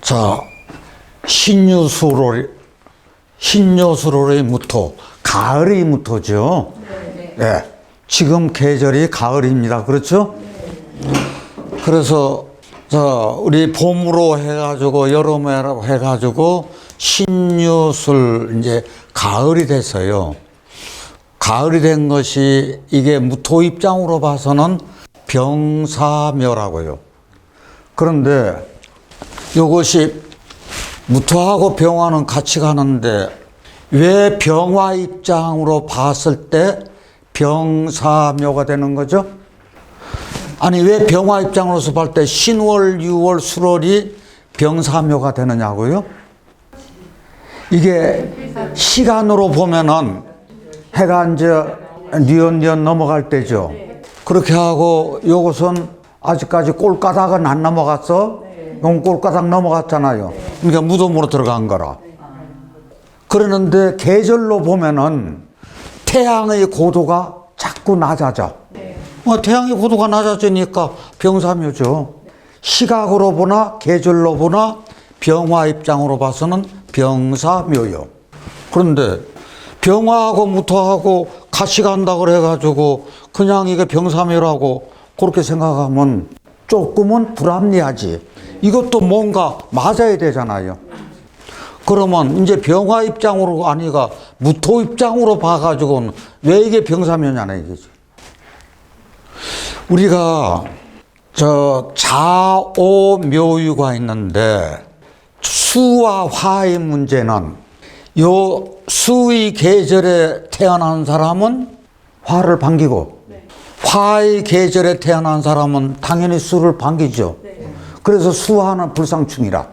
자, 신유수로, 신유수로의 무토, 가을의 무토죠. 네. 지금 계절이 가을입니다. 그렇죠? 그래서, 자, 우리 봄으로 해가지고, 여름에 해가지고, 신유술, 이제, 가을이 됐어요. 가을이 된 것이, 이게 무토 입장으로 봐서는 병사묘라고요. 그런데, 이것이 무토하고 병화는 같이 가는데 왜 병화 입장으로 봤을 때 병사묘가 되는 거죠? 아니 왜 병화 입장으로서 봤을 때 신월, 유월, 수월이 병사묘가 되느냐고요? 이게 시간으로 보면은 해가 이제 뉘엿뉘엿 넘어갈 때죠. 그렇게 하고 요것은 아직까지 꼴가닥은 안 넘어갔어. 용 꼴가닥 넘어갔잖아요. 그러니까 무덤으로 들어간 거라. 그러는데 계절로 보면은 태양의 고도가 자꾸 낮아져. 어, 태양의 고도가 낮아지니까 병사묘죠. 시각으로 보나 계절로 보나 병화 입장으로 봐서는 병사묘요. 그런데 병화하고 무토하고 같이 간다 그래가지고 그냥 이게 병사묘라고 그렇게 생각하면 조금은 불합리하지. 이것도 뭔가 맞아야 되잖아요. 그러면 이제 병화 입장으로 아니가 무토 입장으로 봐가지고는 왜 이게 병사면이냐 이거지. 우리가 저 자오묘유가 있는데 수와 화의 문제는 요 수의 계절에 태어난 사람은 화를 반기고 화의 계절에 태어난 사람은 당연히 수를 반기죠. 그래서 수화는 불상충이라.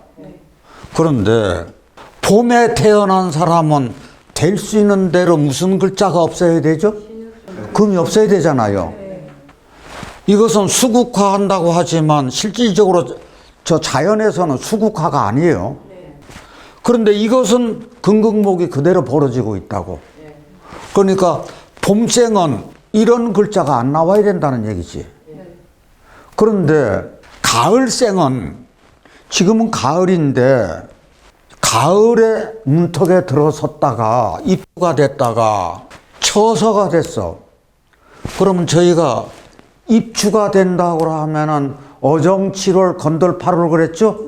그런데 봄에 태어난 사람은 될 수 있는 대로 무슨 글자가 없어야 되죠? 금이 없어야 되잖아요. 이것은 수국화한다고 하지만 실질적으로 저 자연에서는 수국화가 아니에요. 그런데 이것은 근극목이 그대로 벌어지고 있다고. 그러니까 봄생은 이런 글자가 안 나와야 된다는 얘기지. 그런데 가을생은 지금은 가을인데 가을에 문턱에 들어섰다가 입구가 됐다가 처서가 됐어. 그러면 저희가 입추가 된다고 하면은 어정칠월 건돌팔월 그랬죠?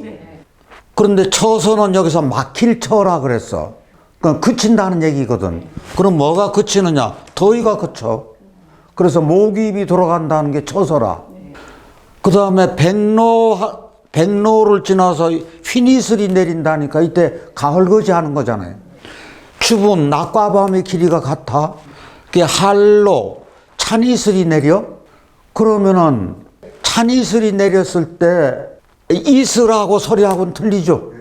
그런데 처서는 여기서 막힐 처라 그랬어. 그 그친다는 얘기거든. 그럼 뭐가 그치느냐? 더위가 그쳐. 그래서 모기입이 돌아간다는 게 처서라. 그 다음에 백로, 백로를 지나서 휘니슬이 내린다니까 이때 가을거지 하는 거잖아요. 추분, 낮과 밤의 길이가 같아. 그게 할로, 찬이슬이 내려? 그러면은 찬이슬이 내렸을 때 이슬하고 소리하고는 틀리죠.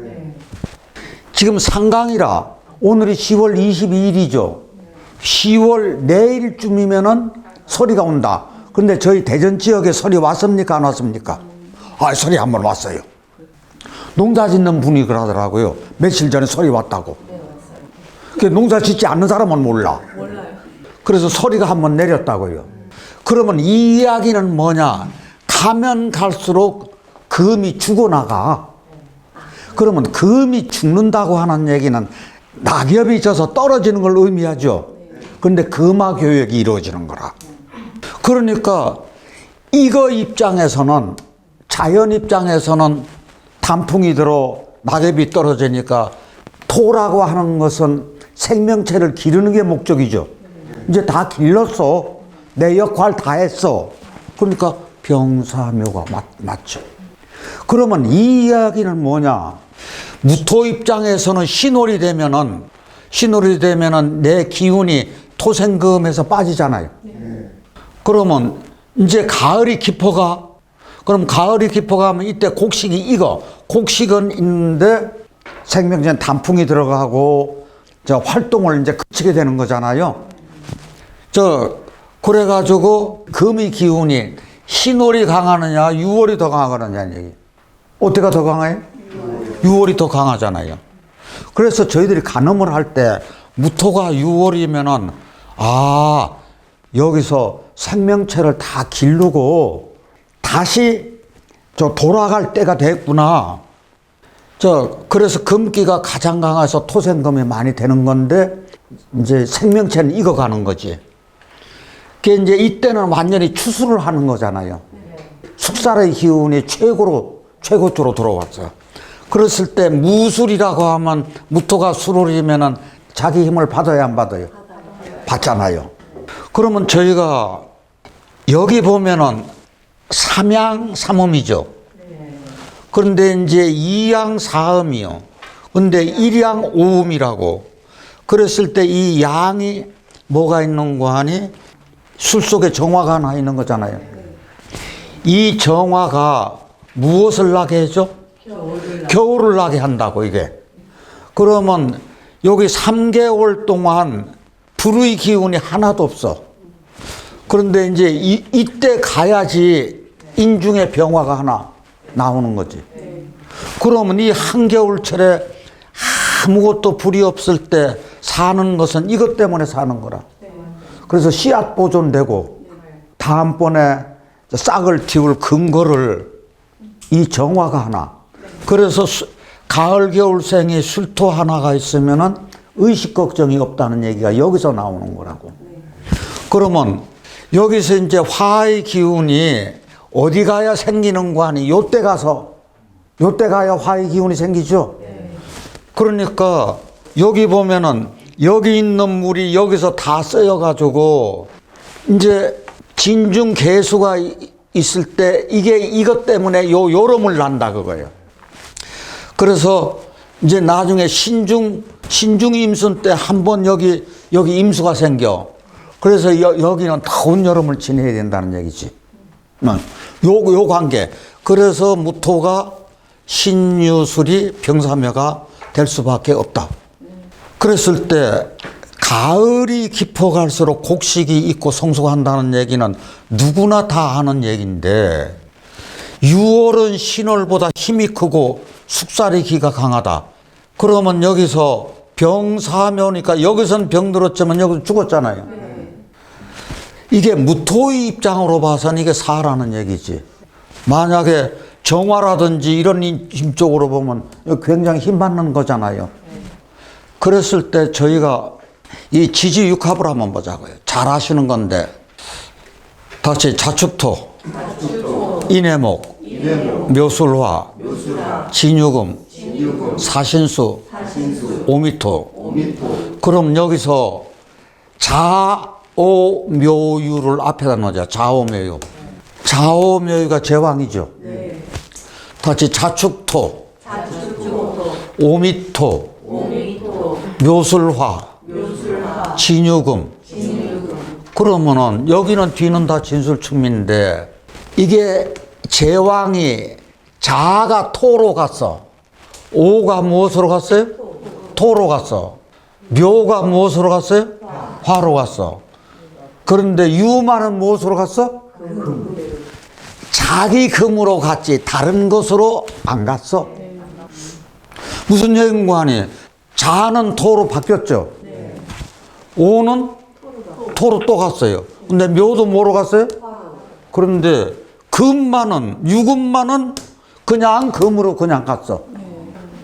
지금 상강이라 오늘이 10월 22일이죠. 10월 내일쯤이면은 소리가 온다. 근데 저희 대전 지역에 소리 왔습니까? 안 왔습니까? 아, 소리 한 번 왔어요. 농사 짓는 분이 그러더라고요. 며칠 전에 소리 왔다고. 그 농사 짓지 않는 사람은 몰라. 그래서 소리가 한 번 내렸다고요. 그러면 이 이야기는 뭐냐? 가면 갈수록 금이 죽어나가. 그러면 금이 죽는다고 하는 얘기는 낙엽이 져서 떨어지는 걸 의미하죠. 그런데 금화 교역이 이루어지는 거라. 그러니까 이거 입장에서는 자연 입장에서는 단풍이 들어 낙엽이 떨어지니까 토라고 하는 것은 생명체를 기르는 게 목적이죠. 이제 다 길렀어. 내 역할 다 했어. 그러니까 병사묘가 맞, 맞죠. 그러면 이 이야기는 뭐냐? 무토 입장에서는 신월이 되면은 신월이 되면은 내 기운이 토생금에서 빠지잖아요. 그러면 이제 가을이 깊어가 그럼 가을이 깊어가면 이때 곡식이 익어. 곡식은 있는데 생명체 단풍이 들어가고 저 활동을 이제 그치게 되는 거잖아요. 저 그래가지고 금의 기운이 신월이 강하느냐, 유월이 더 강하느냐는 얘기. 어때가 더 강해? 유월이 더 강하잖아요. 그래서 저희들이 간음을 할 때 무토가 유월이면은 아 여기서 생명체를 다 기르고 다시 저 돌아갈 때가 됐구나. 저 그래서 금기가 가장 강해서 토생금이 많이 되는 건데 이제 생명체는 익어가는 거지. 그 이제 이때는 완전히 추수를 하는 거잖아요. 숙살의 기운이 최고로 최고조로 들어왔어요. 그랬을 때 무술이라고 하면 무토가 수롤이면은 자기 힘을 받아야 안 받아요? 받잖아요. 그러면 저희가 여기 보면은 삼양 삼음이죠. 그런데 이제 이양 사음이요. 근데 일양 오음이라고. 그랬을 때 이 양이 뭐가 있는 거 하니 술 속에 정화가 하나 있는 거잖아요. 이 정화가 무엇을 나게 해줘? 겨울을 나게 한다고 이게. 그러면 여기 3개월 동안 불의 기운이 하나도 없어. 그런데 이제 이, 이때 가야지 인중의 병화가 하나 나오는 거지. 그러면 이 한겨울철에 아무것도 불이 없을 때 사는 것은 이것 때문에 사는 거라. 그래서 씨앗 보존되고 다음번에 싹을 틔울 근거를 이 정화가 하나. 그래서 수- 가을 겨울생이 술토 하나가 있으면은 의식 걱정이 없다는 얘기가 여기서 나오는 거라고. 그러면 여기서 이제 화의 기운이 어디 가야 생기는 거 아니? 요때 가서 요때 가야 화의 기운이 생기죠. 그러니까 여기 보면은 여기 있는 물이 여기서 다 쓰여 가지고 이제 진중 개수가 이- 있을 때 이게 이것 때문에 요 요름을 난다 그거예요. 그래서 이제 나중에 신중 신중 임순 때 한 번 여기 여기 임수가 생겨. 그래서 여, 여기는 더운 여름을 지내야 된다는 얘기지. 어, 요, 요 관계. 그래서 무토가 신유술이 병사묘가 될 수밖에 없다. 그랬을 때 가을이 깊어 갈수록 곡식이 있고 성숙한다는 얘기는 누구나 다 하는 얘기인데 6월은 신월보다 힘이 크고 숙살의 기가 강하다. 그러면 여기서 병사묘니까 여기선 병 들었지만 여기서 죽었잖아요. 이게 무토의 입장으로 봐서는 이게 사라는 얘기지. 만약에 정화라든지 이런 힘 쪽으로 보면 굉장히 힘 받는 거잖아요. 그랬을 때 저희가 이 지지육합을 한번 보자고요. 잘 아시는 건데 다시 자축토, 인해목, 묘술화, 진유금, 사신수, 오미토. 그럼 여기서 자오묘유를 앞에다 놓자. 자오묘유. 자오묘유가 제왕이죠. 다시 자축토, 오미토, 묘술화, 진유금. 그러면은 여기는 뒤는 다 진술충민데 이게 제왕이 자가 토로 갔어. 오가 무엇으로 갔어요? 토로 갔어. 묘가 무엇으로 갔어요? 화로 갔어. 그런데 유만은 무엇으로 갔어? 자기 금으로 갔지 다른 것으로 안 갔어. 무슨 얘기인가니? 자는 토로 바뀌었죠. 오는 토로 또 갔어요. 근데 묘도 뭐로 갔어요? 그런데 금만은 유금만은 그냥 금으로 그냥 갔어.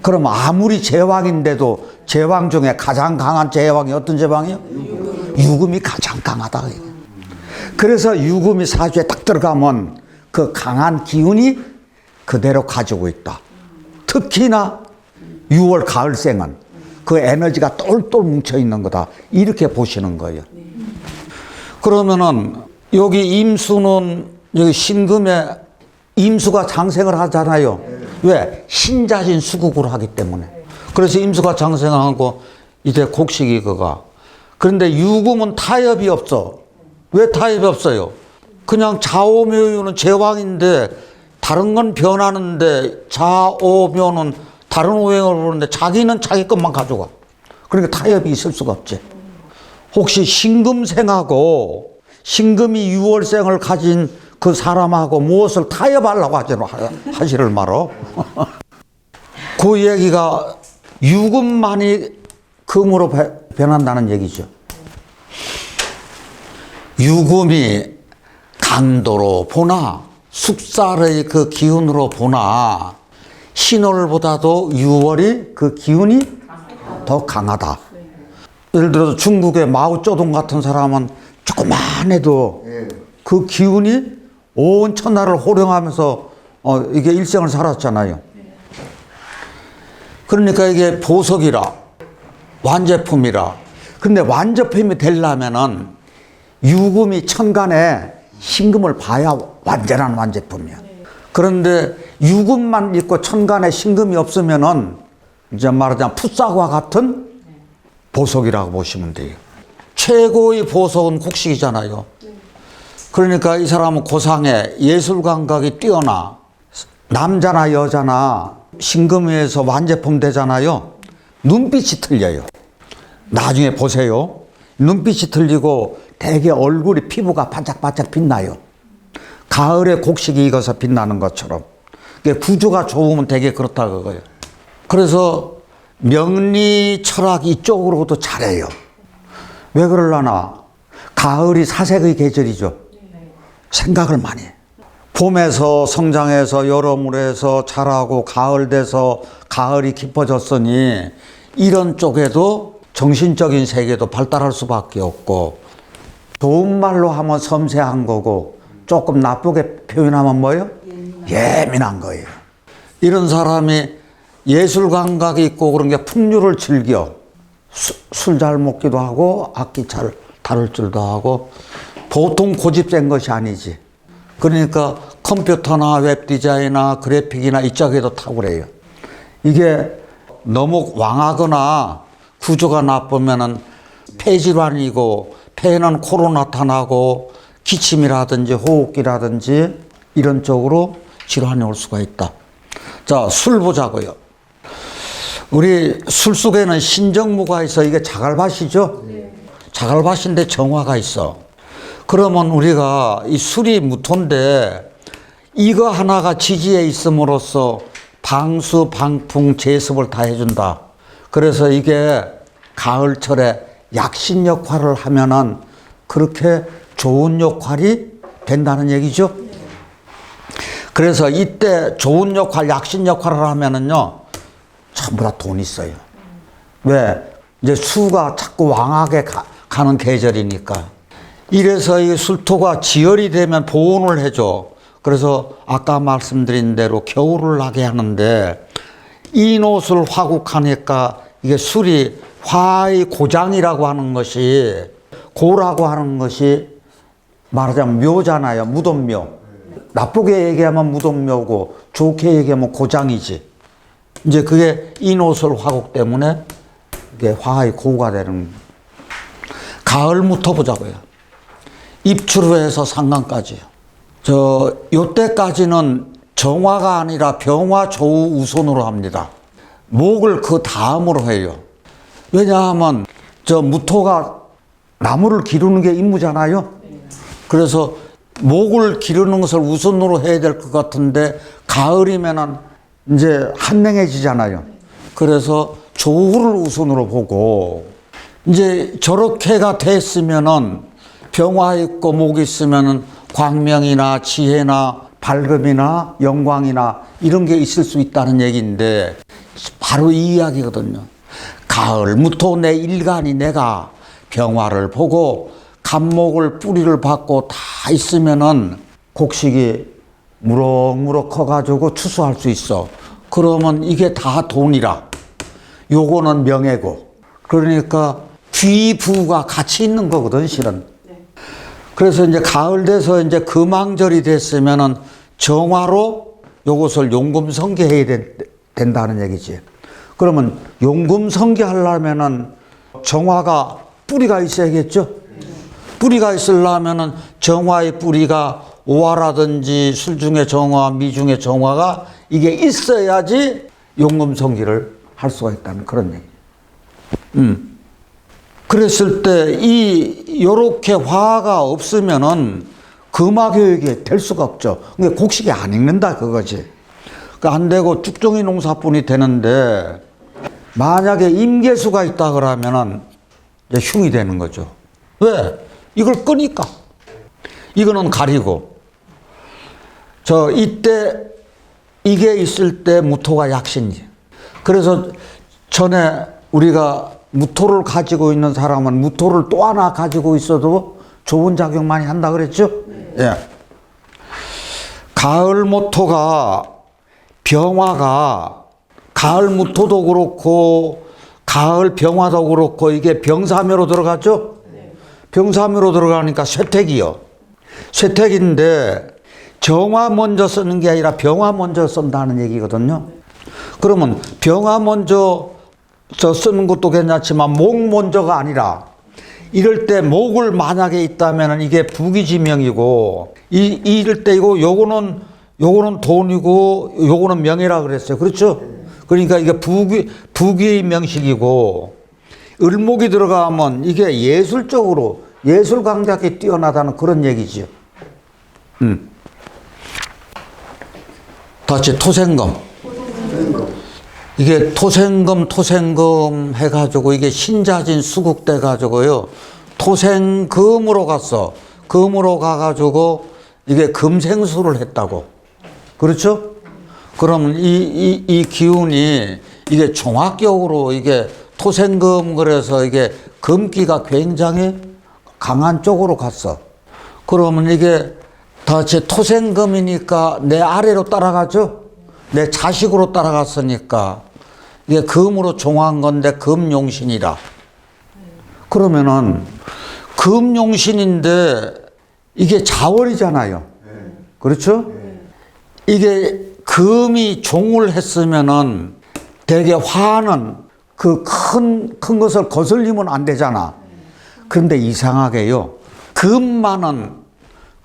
그럼 아무리 제왕인데도 제왕 중에 가장 강한 제왕이 어떤 제왕이요? 유금이 가장 강하다. 그래서 유금이 사주에 딱 들어가면 그 강한 기운이 그대로 가지고 있다. 특히나 6월 가을생은 그 에너지가 똘똘 뭉쳐 있는 거다. 이렇게 보시는 거예요. 그러면은 여기 임수는 여기 신금에 임수가 장생을 하잖아요. 왜? 신자신 수국으로 하기 때문에. 그래서 임수가 장생을 하고 이제 곡식이 그가. 그런데 유금은 타협이 없어. 왜 타협이 없어요? 그냥 자오묘유는 제왕인데 다른 건 변하는데 자오묘는 다른 오행을 보는데 자기는 자기 것만 가져가. 그러니까 타협이 있을 수가 없지. 혹시 신금생하고 신금이 유월생을 가진 그 사람하고 무엇을 타협하려고 하지는 하시를 말어. 그 얘기가 유금만이 금으로 배- 변한다는 얘기죠. 유금이 강도로 보나 숙살의 그 기운으로 보나 신월보다도 유월이 그 기운이 더 강하다. 예를 들어서 중국의 마오쩌둥 같은 사람은 조금만 해도 그 기운이 온 천하를 호령하면서 어, 이게 일생을 살았잖아요. 그러니까 이게 보석이라 완제품이라. 근데 완제품이 되려면은 유금이 천간에 신금을 봐야 완전한 완제품이야. 그런데 유금만 있고 천간에 신금이 없으면은 이제 말하자면 풋사과 같은 보석이라고 보시면 돼요. 최고의 보석은 곡식이잖아요. 그러니까 이 사람은 고상에 예술 감각이 뛰어나 남자나 여자나 신금에서 완제품 되잖아요. 눈빛이 틀려요. 나중에 보세요. 눈빛이 틀리고 되게 얼굴이 피부가 반짝반짝 빛나요. 가을에 곡식이 익어서 빛나는 것처럼. 구조가 좋으면 되게 그렇다 그거예요. 그래서 명리 철학 이쪽으로도 잘해요. 왜 그럴라나? 가을이 사색의 계절이죠. 생각을 많이 해. 봄에서 성장해서 여름으로 해서 자라고 가을 돼서 가을이 깊어졌으니 이런 쪽에도 정신적인 세계도 발달할 수밖에 없고 좋은 말로 하면 섬세한 거고 조금 나쁘게 표현하면 뭐예요? 예민한 거예요. 이런 사람이 예술 감각이 있고 그런 게 풍류를 즐겨 술 잘 먹기도 하고 악기 잘 다룰 줄도 하고 보통 고집센 것이 아니지. 그러니까 컴퓨터나 웹 디자인이나 그래픽이나 이쪽에도 탁월해요. 이게 너무 왕하거나 구조가 나쁘면은 폐질환이고 폐는 코로 나타나고 기침이라든지 호흡기라든지 이런 쪽으로 질환이 올 수가 있다. 자, 술 보자고요. 우리 술 속에는 신정무가 있어. 이게 자갈밭이죠? 자갈밭인데 정화가 있어. 그러면 우리가 이 술이 무토인데 이거 하나가 지지에 있음으로써 방수, 방풍, 제습을 다 해준다. 그래서 이게 가을철에 약신 역할을 하면은 그렇게 좋은 역할이 된다는 얘기죠. 그래서 이때 좋은 역할, 약신 역할을 하면은요, 전부 다 돈 있어요. 왜? 이제 수가 자꾸 왕하게 가, 가는 계절이니까. 이래서 이 술토가 지열이 되면 보온을 해줘. 그래서 아까 말씀드린 대로 겨울을 하게 하는데 이노술 화국하니까 이게 술이 화의 고장이라고 하는 것이 고라고 하는 것이 말하자면 묘잖아요. 무덤묘. 나쁘게 얘기하면 무덤묘고 좋게 얘기하면 고장이지. 이제 그게 인호설 화국 때문에 이게 화의 고가 되는 가을부터 보자고요. 입추로 해서 상강까지요. 저 요때까지는 정화가 아니라 병화 조우 우선으로 합니다. 목을 그 다음으로 해요. 왜냐하면 저 무토가 나무를 기르는 게 임무잖아요. 그래서 목을 기르는 것을 우선으로 해야 될 것 같은데 가을이면은 이제 한랭해지잖아요. 그래서 조우를 우선으로 보고 이제 저렇게가 됐으면은 병화 있고 목 있으면은 광명이나 지혜나 밝음이나 영광이나 이런 게 있을 수 있다는 얘기인데 바로 이 이야기거든요. 가을 무토 내 일간이 내가 병화를 보고 감목을 뿌리를 받고 다 있으면은 곡식이 무럭무럭 커가지고 추수할 수 있어. 그러면 이게 다 돈이라. 요거는 명예고. 그러니까 귀부가 같이 있는 거거든, 실은. 그래서 이제 가을 돼서 이제 금왕절이 됐으면은 정화로 요것을 용금 성계해야 된- 된다는 얘기지. 그러면 용금 성계 하려면은 정화가 뿌리가 있어야겠죠? 뿌리가 있으려면은 정화의 뿌리가 오화라든지 술 중에 정화, 미 중에 정화가 이게 있어야지 용금성기를 할 수가 있다는 그런 얘기. 음. 그랬을 때 이 요렇게 화가 없으면은 금화 교육이 될 수가 없죠. 근데 곡식이 안 익는다 그거지. 그안 되고 쭉종이 농사뿐이 되는데 만약에 임계수가 있다 그러면은 흉이 되는 거죠. 왜? 이걸 끄니까. 이거는 가리고. 저 이때 이게 있을 때 무토가 약신지. 그래서 전에 우리가 무토를 가지고 있는 사람은 무토를 또 하나 가지고 있어도 좋은 작용 많이 한다 그랬죠? 예. 가을 모토가 병화가 가을 무토도 그렇고 가을 병화도 그렇고 이게 병사묘로 들어갔죠? 병사묘로 들어가니까 쇠택이요. 쇠택인데 정화 먼저 쓰는 게 아니라 병화 먼저 쓴다는 얘기거든요. 그러면 병화 먼저 저 쓰는 것도 괜찮지만 목 먼저가 아니라 이럴 때 목을 만약에 있다면 이게 부기지명이고 이 이럴 때 이거 요거는 요거는 돈이고 요거는 명예라 그랬어요. 그렇죠? 그러니까 이게 부기 부기 명식이고 을목이 들어가면 이게 예술적으로 예술 강작이 뛰어나다는 그런 얘기죠. 음. 다시 토생금. 이게 토생금 토생금 해가지고 이게 신자진 수국돼 가지고요 토생금으로 갔어 금으로 가가지고 이게 금생수를 했다고 그렇죠? 그러면 이, 이, 이 기운이 이게 종합적으로 이게 토생금 그래서 이게 금기가 굉장히 강한 쪽으로 갔어 그러면 이게 다제 토생금이니까 내 아래로 따라가죠 내 자식으로 따라갔으니까 이게 금으로 종한 건데 금용신이라. 그러면은 금용신인데 이게 자월이잖아요. 그렇죠? 이게 금이 종을 했으면은 대개 화는 그 큰, 큰 것을 거슬리면 안 되잖아. 그런데 이상하게요. 금만은,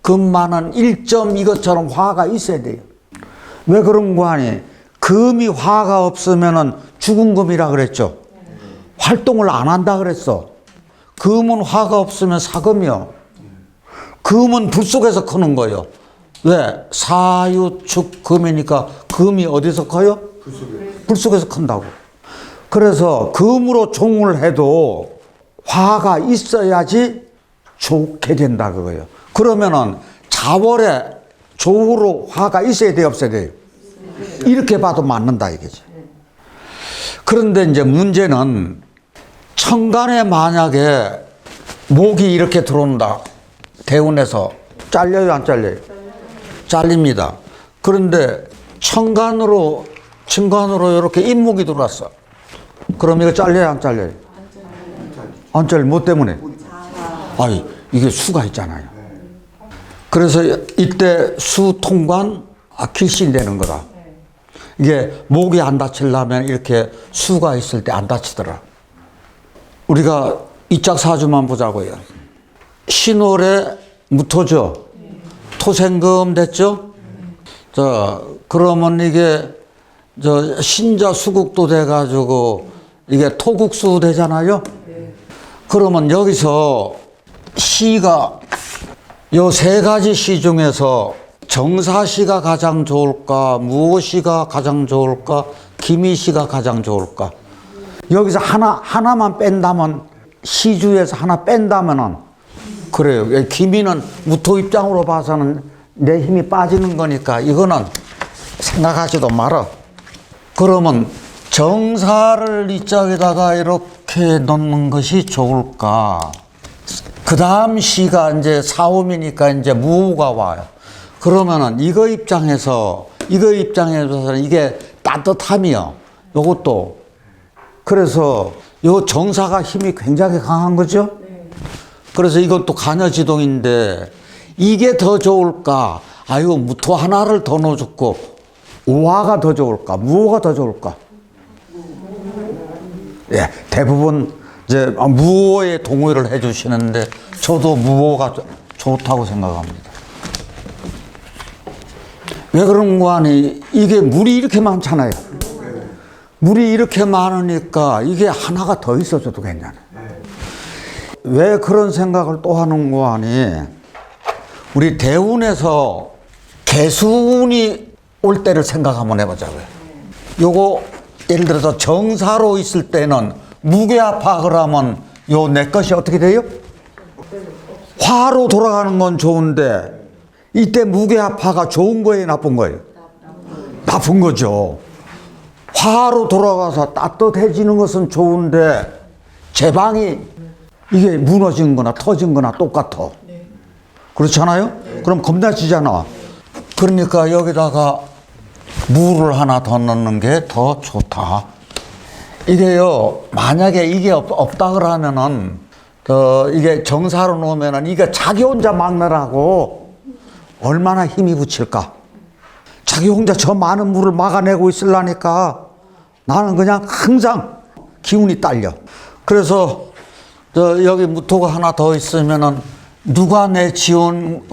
금만은 1점 이것처럼 화가 있어야 돼요. 왜 그런 거 아니? 금이 화가 없으면은 죽은 금이라 그랬죠. 활동을 안 한다 그랬어. 금은 화가 없으면 사금이요. 금은 불 속에서 크는 거예요. 왜? 사유축 금이니까 금이 어디서 커요? 불 속에서 큰다고. 그래서 금으로 종을 해도 화가 있어야지 좋게 된다 그거예요. 그러면은 자월에 조후로 화가 있어야 돼요, 없어야 돼요? 이렇게 봐도 맞는다 이거지. 그런데 이제 문제는 천간에 만약에 목이 이렇게 들어온다. 대운에서 잘려요, 안 잘려요? 잘립니다. 그런데 천간으로 천간으로 이렇게 인목이 들어왔어. 그럼 이거 잘려요, 안 잘려요? 안 잘려. 뭐 때문에? 아니 이게 수가 있잖아요. 그래서 이때 수 통관 아, 길신되는 거다. 이게 목이 안 다치려면 이렇게 수가 있을 때 안 다치더라. 우리가 이짝 사주만 보자고요. 신월에 무토죠. 토생금 됐죠? 자, 그러면 이게 저 신자 수국도 돼가지고 이게 토국수 되잖아요. 그러면 여기서 시가 요 세 가지 시 중에서 정사시가 가장 좋을까, 무엇시가 가장 좋을까, 기미시가 가장 좋을까. 여기서 하나 하나만 뺀다면 시주에서 하나 뺀다면은 그래요. 기미는 무토 입장으로 봐서는 내 힘이 빠지는 거니까 이거는 생각하지도 말아. 그러면 정사를 이 짝에다가 이렇게 넣는 것이 좋을까? 그 다음 시가 이제 사음이니까 이제 무호가 와요. 그러면은 이거 입장에서, 이거 입장에서는 이게 따뜻함이요. 요것도. 그래서 요 정사가 힘이 굉장히 강한 거죠? 그래서 이것도 간여지동인데 이게 더 좋을까? 아유, 무토 하나를 더 넣어줬고, 우화가 더 좋을까? 무호가 더 좋을까? 예, 대부분 이제 무호에 동의를 해주시는데 저도 무호가 좋- 좋다고 생각합니다. 왜 그런 거 아니? 이게 물이 이렇게 많잖아요. 물이 이렇게 많으니까 이게 하나가 더 있어줘도 괜찮아요. 왜 그런 생각을 또 하는 거 아니? 우리 대운에서 개수운이 올 때를 생각 한번 해보자고요. 요거 예를 들어서 정사로 있을 때는 무게압박을 하면 요 내 것이 어떻게 돼요? 화로 돌아가는 건 좋은데 이때 무게합화가 좋은 거예요, 나쁜 거예요? 나쁜 거죠. 화로 돌아가서 따뜻해지는 것은 좋은데 제 방이 이게 무너진 거나 터진 거나 똑같아. 그렇잖아요? 그럼 겁나지잖아. 그러니까 여기다가 물을 하나 더 넣는 게 더 좋다. 이게요, 만약에 이게 없, 없다 그러면은, 어, 이게 정사로 놓으면은 이게 자기 혼자 막느라고 얼마나 힘이 붙일까. 자기 혼자 저 많은 물을 막아내고 있으려니까 나는 그냥 항상 기운이 딸려. 그래서 저 여기 무토가 하나 더 있으면은 누가 내 지원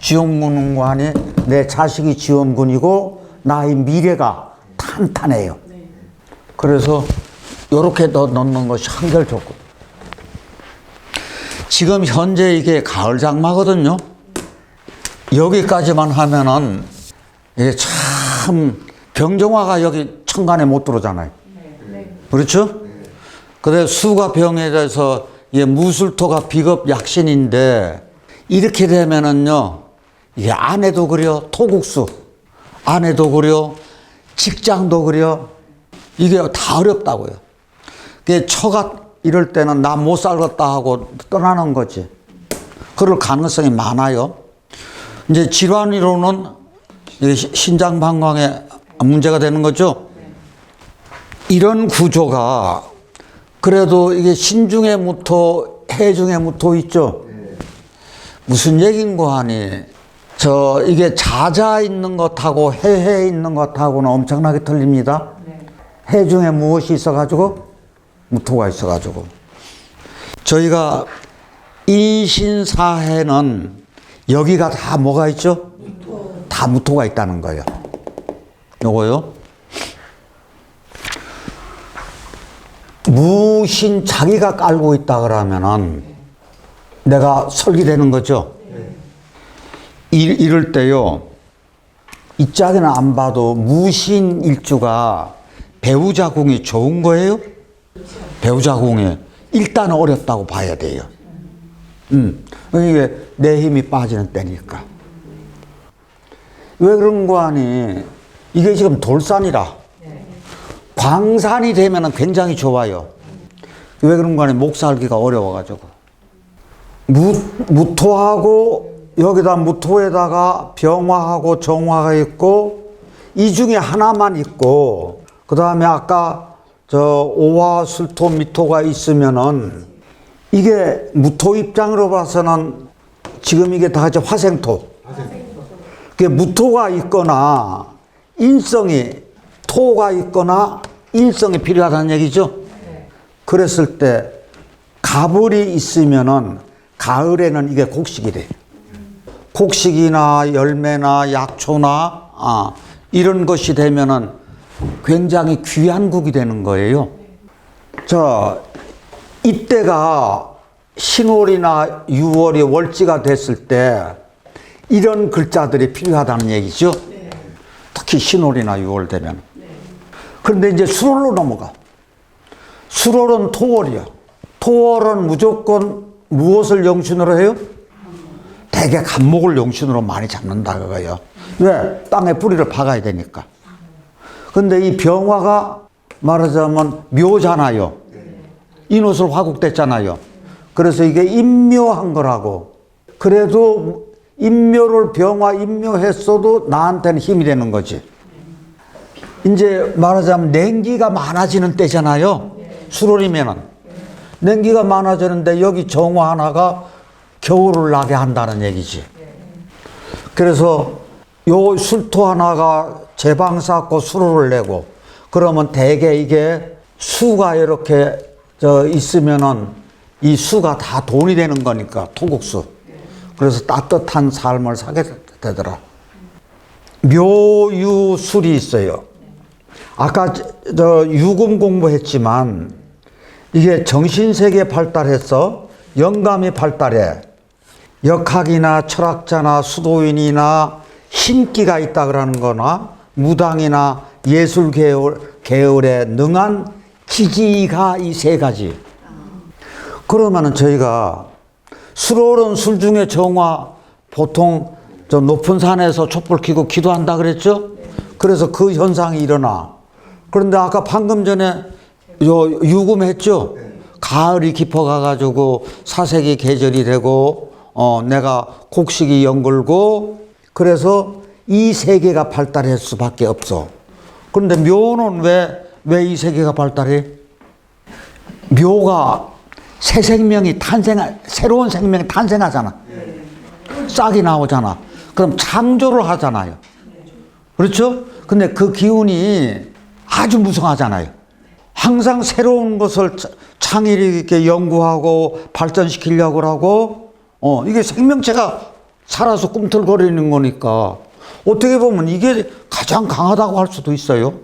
지원군관이 내 자식이 지원군이고 나의 미래가 탄탄해요. 그래서 이렇게 더 넣는 것이 한결 좋고. 지금 현재 이게 가을 장마거든요. 여기까지만 하면은 이게 참 병정화가 여기 천간에 못 들어오잖아요. 그렇죠? 그래 수가 병에 대해서 이게 무술토가 비겁 약신인데 이렇게 되면은요 이게 아내도 그려 토국수 아내도 그려 직장도 그려 이게 다 어렵다고요. 그 처가 이럴 때는 나 못 살겠다 하고 떠나는 거지. 그럴 가능성이 많아요. 이제 질환으로는 신장 방광에 문제가 되는 거죠. 이런 구조가 그래도 이게 신중의 무토, 해중의 무토 있죠. 무슨 얘긴고 하니 저 이게 자자 있는 것하고 해해 있는 것하고는 엄청나게 틀립니다. 해중에 무엇이 있어가지고 무토가 있어가지고 저희가 인신사해는 여기가 다 뭐가 있죠? 다 무토가 있다는 거예요. 요거요. 무신 자기가 깔고 있다 그러면은 내가 설계되는 거죠. 이, 이럴 때요. 이 짝에는 안 봐도 무신 일주가 배우자 궁이 좋은 거예요? 배우자 궁이 일단 어렵다고 봐야 돼요. 음, 이게 내 힘이 빠지는 때니까. 왜 그런 거 아니? 이게 지금 돌산이라. 광산이 되면 굉장히 좋아요. 왜 그런 거 아니? 목 살기가 어려워가지고. 무, 무토하고 여기다 무토에다가 병화하고 정화가 있고 이 중에 하나만 있고 그 다음에 아까 저 오화 술토 미토가 있으면은 이게 무토 입장으로 봐서는 지금 이게 다 같이 화생토. 그게 무토가 있거나 인성이 토가 있거나 인성이 필요하다는 얘기죠. 그랬을 때 가불이 있으면은 가을에는 이게 곡식이래. 곡식이나 열매나 약초나 아, 이런 것이 되면은 굉장히 귀한 국이 되는 거예요. 자, 이때가 신월이나 유월이 월지가 됐을 때 이런 글자들이 필요하다는 얘기죠. 특히 신월이나 유월 되면. 그런데 이제 수월로 넘어가. 수월은 토월이야. 토월은 무조건 무엇을 영신으로 해요? 대개 간목을 영신으로 많이 잡는다 그거예요. 왜? 땅에 뿌리를 박아야 되니까. 근데 이 병화가 말하자면 묘잖아요. 인옷을 화국됐잖아요. 그래서 이게 임묘한 거라고. 그래도 임묘를 병화 임묘했어도 나한테는 힘이 되는 거지. 이제 말하자면 냉기가 많아지는 때잖아요. 수월이면은. 냉기가 많아지는데 여기 정화 하나가 겨울을 나게 한다는 얘기지. 그래서 요 술토 하나가 제방 쌓고 수로를 내고 그러면 대개 이게 수가 이렇게 저 있으면은 이 수가 다 돈이 되는 거니까 토국수. 그래서 따뜻한 삶을 사게 되더라. 묘유술이 있어요. 아까 저- 저 유금 공부했지만 이게 정신세계 발달해서 영감이 발달해 역학이나 철학자나 수도인이나 신기가 있다 그러는 거나 무당이나 예술 계열, 계열에 능한 지지가 이 세 가지. 그러면은 저희가 수로른 술 중에 정화 보통 저 높은 산에서 촛불 켜고 기도한다 그랬죠? 그래서 그 현상이 일어나. 그런데 아까 방금 전에 요 유금했죠? 가을이 깊어가 가지고 사색이 계절이 되고 어 내가 곡식이 연글고 그래서 이 세계가 발달할 수밖에 없어. 그런데 묘는 왜 왜 이 세계가 발달해? 묘가 새 생명이 탄생, 새로운 생명이 탄생하잖아. 싹이 나오잖아. 그럼 창조를 하잖아요. 그렇죠? 근데 그 기운이 아주 무성하잖아요. 항상 새로운 것을 차- 창의력 있게 연구하고 발전시키려고 하고, 어, 이게 생명체가 살아서 꿈틀거리는 거니까 어떻게 보면 이게 가장 강하다고 할 수도 있어요.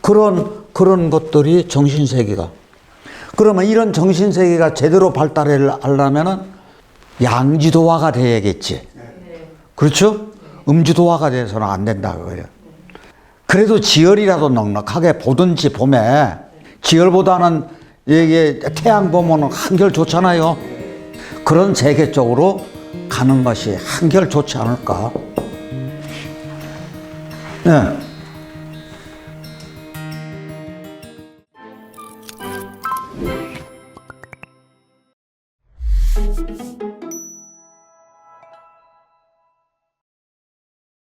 그런, 그런 것들이 정신세계가. 그러면 이런 정신세계가 제대로 발달하려면은 양지도화가 돼야겠지. 그렇죠? 음주도화가 돼서는 안 된다 그거예요. 그래도 지열이라도 넉넉하게 보든지 봄에 지열보다는 이게 태양 보면은 한결 좋잖아요. 그런 세계 쪽으로 가는 것이 한결 좋지 않을까. 네.